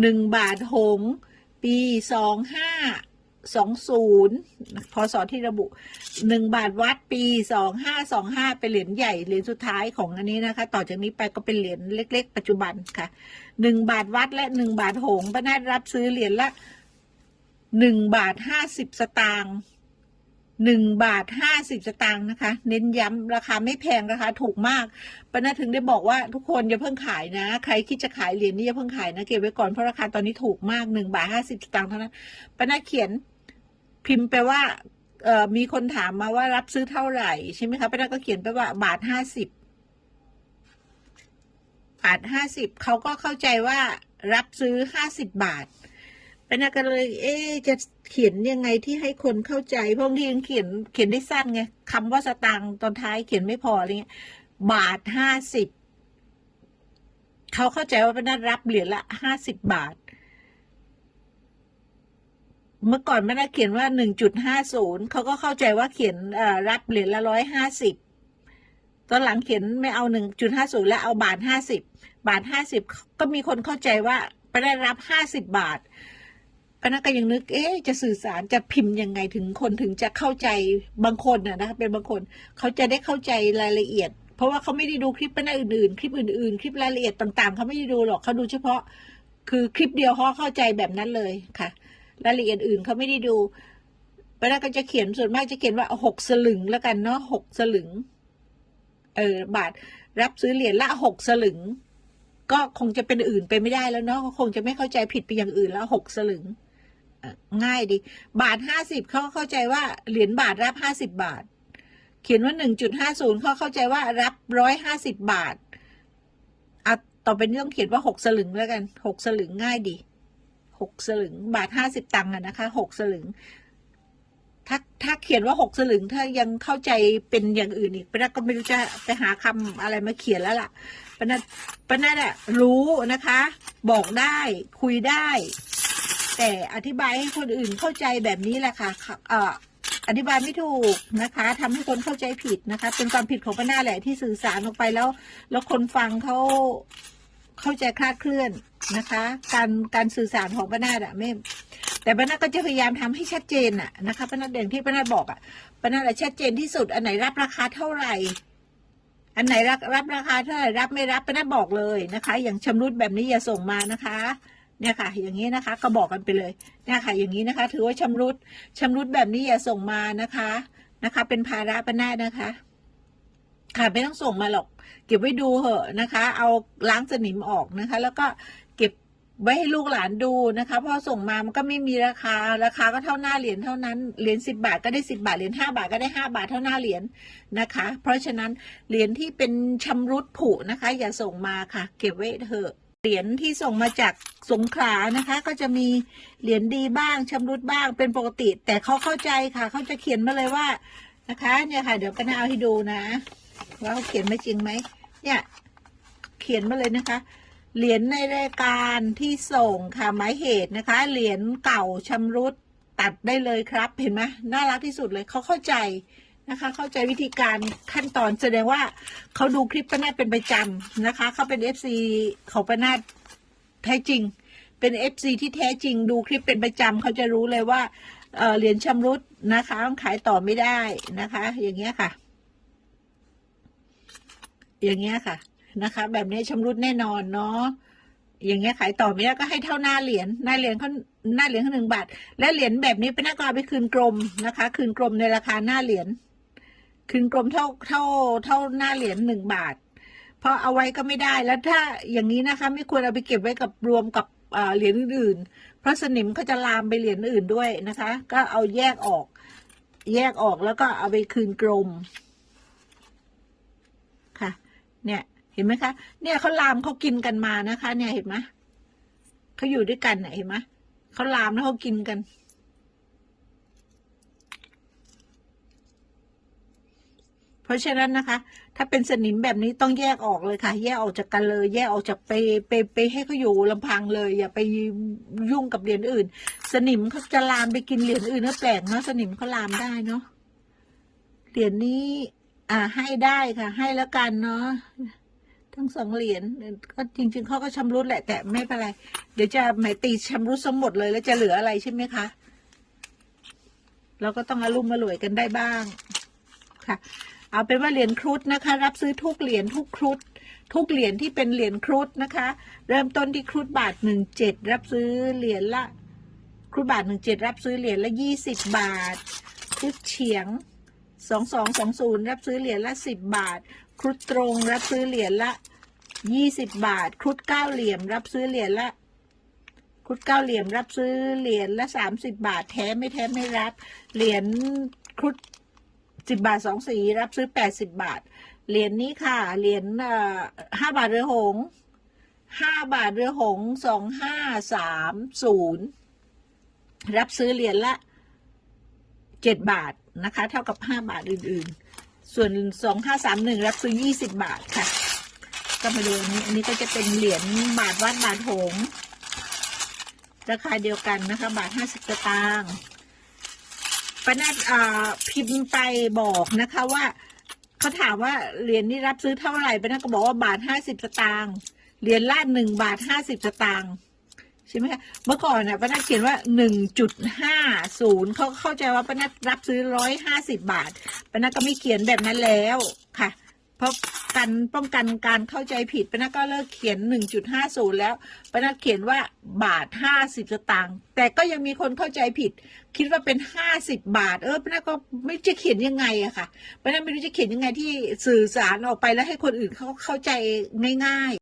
หนึ่งบาทหง ปีสองห้าสองศูนย์พศที่ระบุหนึ่งบาทวัดปีสองห้าสองห้าเป็นเหรียญใหญ่เหรียญสุดท้ายของอันนี้นะคะ ต่อจากนี้ไปก็เป็นเหรียญเล็ก ๆ ปัจจุบันค่ะหนึ่งบาทวัดและหนึ่งบาทหงส์ป้านารับซื้อเหรียญละหนึ่งบาทห้าสิบสตางค์ หนึ่งบาทห้าสิบสตางค์นะคะ เน้นย้ำราคาไม่แพงราคาถูกมากป้านาถึงได้บอกว่าทุกคนอย่าเพิ่งขายนะ ใครคิดจะขายเหรียญนี้อย่าเพิ่งขายนะเก็บไว้ก่อนเพราะราคาตอนนี้ถูกมากหนึ่งบาทห้าสิบสตางค์เท่านั้นป้านาเขียนพิมพ์ไปว่าเอ่อมีคนถามมาว่ารับซื้อเท่าไหร่ใช่ไหมคะป้านาก็เขียนไปว่าบาทห้าสิบบาทห้าสิบเขาก็เข้าใจว่ารับซื้อห้าสิบบาท ปนาฏก็เลย เอ๊จะเขียนยังไงที่ให้คนเข้าใจเพราะบางทีมันเขียนเขียนได้สั้นไงคำว่าสตางค์ตอนท้ายเขียนไม่พออะไรเงี้ย บาทห้าสิบเขาเข้าใจว่าปนาฏรับเหรียญละห้าสิบบาท เมื่อก่อนไม่ได้เขียนว่าหนึ่งจุดห้าศูนย์เขาก็เข้าใจว่าเขียนรับเหรียญละร้อยห้าสิบตอนหลังเขียนไม่เอาหนึ่งจุดห้าศูนย์แล้วเอาบาทห้าสิบบาทห้าสิบก็มีคนเข้าใจว่าไปได้รับห้าสิบบาท ปนักก็ยังนึก เอ๊ะจะสื่อสารจะพิมพ์ยังไงถึงคนถึงจะเข้าใจบางคนนะนะคะเป็นบางคนเขาจะได้เข้าใจรายละเอียด เพราะว่าเขาไม่ได้ดูคลิปปนักอื่นๆ คลิปอื่นๆ คลิปรายละเอียดต่างๆเขาไม่ได้ดูหรอกเขาดูเฉพาะ คือคลิปเดียวเขาเข้าใจแบบนั้นเลยค่ะ รายละเอียดอื่นเขาไม่ได้ดูเวลาก็จะเขียนส่วนมากจะเขียนว่าหกสลึงแล้วกันเนาะหกสลึง เออบาทรับซื้อเหรียญละหกสลึง ก็คงจะเป็นอื่นไปไม่ได้แล้วเนาะคงจะไม่เข้าใจผิดไปอย่างอื่นแล้วหกสลึง ง่ายดี บาทห้าสิบเขาเข้าใจว่าเหรียญบาทรับห้าสิบบาท เขียนว่าหนึ่งจุดห้าศูนย์เขาเข้าใจว่ารับร้อยห้าสิบบาทอะต่อไปนี้ต้องเขียนว่าหกสลึงแล้วกันหกสลึงง่ายดีหกสลึง บาทห้าสิบตังค์นะคะหกสลึงถ้าถ้าเขียนว่าหกสลึง ถ้ายังเข้าใจเป็นอย่างอื่นอีกปนัทก็ไม่รู้จะไปหาคำอะไรมาเขียนแล้วล่ะปนัทป้านัทอะรู้นะคะ บอกได้คุยได้ แต่อธิบายให้คนอื่นเข้าใจแบบนี้แหละค่ะเอ่ออธิบายไม่ถูกนะคะทำให้คนเข้าใจผิดนะคะ เป็นความผิดของป้านาแหละที่สื่อสารออกไปแล้ว แล้วคนฟังเขาเข้าใจคลาดเคลื่อนนะคะ การการสื่อสารของป้านาอะไม่แต่ป้านาก็จะพยายามทำให้ชัดเจนอะนะคะป้านาเด่นที่ป้านาบอกอะป้านาอะชัดเจนที่สุดอันไหนรับราคาเท่าไหร่อันไหนรับรับราคาเท่าไหร่รับไม่รับป้านาบอกเลยนะคะ อย่างชำรุดแบบนี้อย่าส่งมานะคะ เนี่ยค่ะ อย่างนี้นะคะ ก็บอกกันไปเลย เนี่ยค่ะ อย่างนี้นะคะ ถือว่าชำรุดชำรุดแบบนี้อย่าส่งมานะคะ นะคะ เป็นภาระป้านานะคะ ค่ะไม่ต้องส่งมาหรอก เก็บไว้ดูเหอะนะคะ เอาล้างสนิมออกนะคะ แล้วก็เก็บไว้ให้ลูกหลานดูนะคะพอส่งมามันก็ไม่มีราคา ราคาก็เท่าหน้าเหรียญเท่านั้น เหรียญสิบาทก็ได้สิบาท เหรียญห้าบาทก็ได้ห้าบาทเท่าหน้าเหรียญนะคะ เพราะฉะนั้นเหรียญที่เป็นชำรุดผุนะคะ อย่าส่งมาค่ะ เก็บไว้เถอะ เหรียญที่ส่งมาจากสงขลานะคะ ก็จะมีเหรียญดีบ้างชำรุดบ้างเป็นปกติ แต่เขาเข้าใจค่ะเขาจะเขียนมาเลยว่านะคะ เนี่ยค่ะ เดี๋ยวก็น่าเอาให้ดูนะว่าเขาเขียนไม่จริงไหมเนี่ยเขียนมาเลยนะคะ เหรียญในรายการที่ส่งค่ะหมายเหตุนะคะ เหรียญเก่าชำรุดตัดได้เลยครับเห็นไหมน่ารักที่สุดเลยเขาเข้าใจ นะคะ เข้าใจวิธีการขั้นตอนแสดงว่าเขาดูคลิปป้านาฏเป็นประจำนะคะเขาเป็นเอฟซีของป้านาฏแท้จริง เป็นเอฟซีที่แท้จริง ดูคลิปเป็นประจำเขาจะรู้เลยว่าเเหรียญชำรุดนะคะขายต่อไม่ได้นะคะ อย่างเงี้ยค่ะ อย่างเงี้ยค่ะนะคะ แบบนี้ชำรุดแน่นอนเนาะอย่างเงี้ยขายต่อไม่ได้ก็ให้เท่าหน้าเหรียญหน้าเหรียญเขาหน้าเหรียญเขาหนึ่งบาท และเหรียญแบบนี้เป็นนักก็เอาไปคืนกรมนะคะ คืนกรมในราคาหน้าเหรียญ คืนกรมเท่าเท่าเท่าหน้าเหรียญหนึ่งบาท เพราะเอาไว้ก็ไม่ได้แล้วถ้าอย่างนี้นะคะ ไม่ควรเอาไปเก็บไว้กับรวมกับเหรียญอื่นๆ เพราะสนิมเขาจะลามไปเหรียญอื่นด้วยนะคะ ก็เอาแยกออก แยกออกแล้วก็เอาไปคืนกรมค่ะ เนี่ยเห็นไหมคะ เนี่ยเขาลามเขากินกันมานะคะ เนี่ยเห็นไหมเขาอยู่ด้วยกันเห็นไหมเขาลามแล้วเขากินกัน เพราะฉะนั้นนะคะ ถ้าเป็นสนิมแบบนี้ต้องแยกออกเลยค่ะ แยกออกจากกันเลย แยกออกจากไปไปไปให้เขาอยู่ลำพังเลย อย่าไปยุ่งกับเหรียญอื่น สนิมเขาจะลามไปกินเหรียญอื่นน่แปลกเนาะสนิมเขาลามได้เนาะเหรียญนี้ อ่าให้ได้ค่ะ ให้แล้วกันเนาะทั้งสองเหรียญก็จริง ๆเขาก็ชำรุดแหละ แต่ไม่เป็นไร เดี๋ยวจะหมายตีชำรุดสมหมดเลยแล้วจะเหลืออะไรใช่ไหมคะเราก็ต้องอารุ่มมารวยกันได้บ้างค่ะ เอาเป็นว่าเหรียญครุฑนะคะ รับซื้อทุกเหรียญทุกครุฑทุกเหรียญที่เป็นเหรียญครุฑนะคะ เริ่มต้นที่ครุฑบาทหนึ่งเจ็ดรับซื้อเหรียญละครุฑบาทหนึ่งเจ็ดรับซื้อเหรียญละยี่สิบบาท ครุฑเฉียงสองสองสองศูนย์รับซื้อเหรียญละสิบบาท ครุฑตรงรับซื้อเหรียญละยี่สิบบาท ครุฑเก้าเหลี่ยม รับซื้อเหรียญละครุฑเก้าเหลี่ยมรับซื้อเหรียญละสามสิบบาทแท้ไม่แท้ไม่รับเหรียญครุฑ สิบบาทสองสีรับซื้อแปดสิบบาท เหรียญนี้ค่ะ เหรียญห้าบาทเรือหงห้าบาทเรือหงสองห้าสามศูนย์รับซื้อเหรียญละเจ็ดบาทนะคะ เท่ากับห้าบาทอื่นๆ ส่วนสองห้าสามหนึ่งรับซื้อยี่สิบบาทค่ะ ก็มาดูอันนี้ อันนี้ก็จะเป็นเหรียญบาทวัดบาทหงราคาเดียวกันนะคะ บาทห้าสิบตางค์ ปนัดพิมพ์ไปบอกนะคะว่าเขาถามว่าเหรียญนี้รับซื้อเท่าไหร่ปนัดก็บอกว่าบาทห้าสิบสตางค์เหรียญละหนึ่งบาทห้าสิบสตางค์ใช่ไหมคะเมื่อก่อนน่ะปนัดเขียนว่าหนึ่งจุดห้าศูนย์เขาเข้าใจว่าปนัดรับซื้อร้อยห้าสิบบาทปนัดก็ไม่เขียนแบบนั้นแล้วค่ะ เพราะกันป้องกันการเข้าใจผิดปนัดก็เลิกเขียน 1.50 แล้วปนัดเขียนว่าบาท 50 สตางค์แต่ก็ยังมีคนเข้าใจผิด คิดว่าเป็น 50 บาท เออปนัดก็ไม่จะเขียนยังไงอะค่ะปนัดไม่รู้จะเขียนยังไงที่สื่อสารออกไปแล้วให้คนอื่นเขาเข้าใจง่าย ๆ